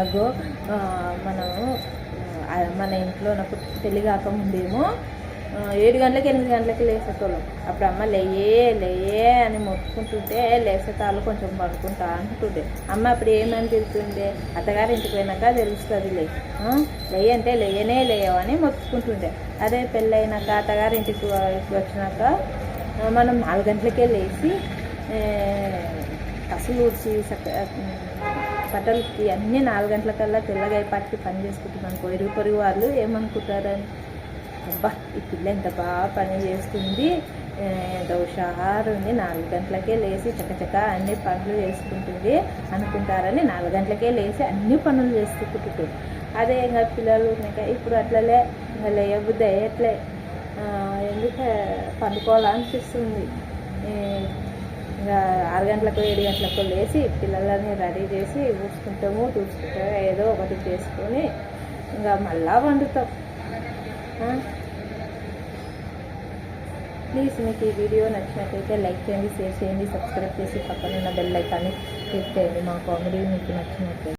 అగో మనము మన ఇంట్లో నాకు తెలియక కాకముందేమో ఏడు గంటలకు ఎనిమిది గంటలకు లేసేటోళ్ళం. అప్పుడు అమ్మ లేయే లేయే అని మొక్కుకుంటుంటే లేసేతాళ్ళు కొంచెం పడుకుంటా అంటుండే. అమ్మ అప్పుడు ఏమని తిరుగుతుండే అత్తగారి ఇంటికి పోయినాక తెలుస్తుంది లే లేయంటే అంటే లేయనే లేయవని మొక్కుకుంటుండే. అదే పెళ్ళైనాక అత్తగారి ఇంటికి వచ్చినాక మనం నాలుగు గంటలకే లేచి ఆ, కసులు ఊడ్చి చక్క బట్టలకి అన్నీ నాలుగు గంటలకల్లా తెల్లగా అయిపోయి పని చేసుకుంటున్నాం. అనుకో ఇరుగు పొరుగు వాళ్ళు ఏమనుకుంటారని. అబ్బా ఈ పిల్ల ఎంత బాగా పని చేస్తుంది. ఆ, ఎంత ఉంది. నాలుగు గంటలకే లేచి చకచక అన్ని పనులు చేసుకుంటుంది అనుకుంటారని నాలుగు గంటలకే లేచి అన్ని పనులు చేసుకుంటుంది. అదే ఇంకా పిల్లలు ఇంకా ఇప్పుడు అట్లలే ఇంకా లేయబుద్ధి అయ్యట్లే. ఎందుకు పండుకోవాలనిపిస్తుంది. ఇంకా ఆరు గంటలకు ఏడు గంటలకు లేచి పిల్లలని రెడీ చేసి ఊడ్చుకుంటాము తుడుచుకుంటాము ఏదో ఒకటి చేసుకొని ఇంకా మళ్ళా వండుతాం. ప్లీజ్ మీకు ఈ వీడియో నచ్చినట్లయితే లైక్ చేయండి షేర్ చేయండి సబ్స్క్రైబ్ చేసి పక్కన ఉన్న బెల్ ఐకాన్ని క్లిక్ చేయండి. మా కామెడీ మీకు నచ్చినట్లయితే.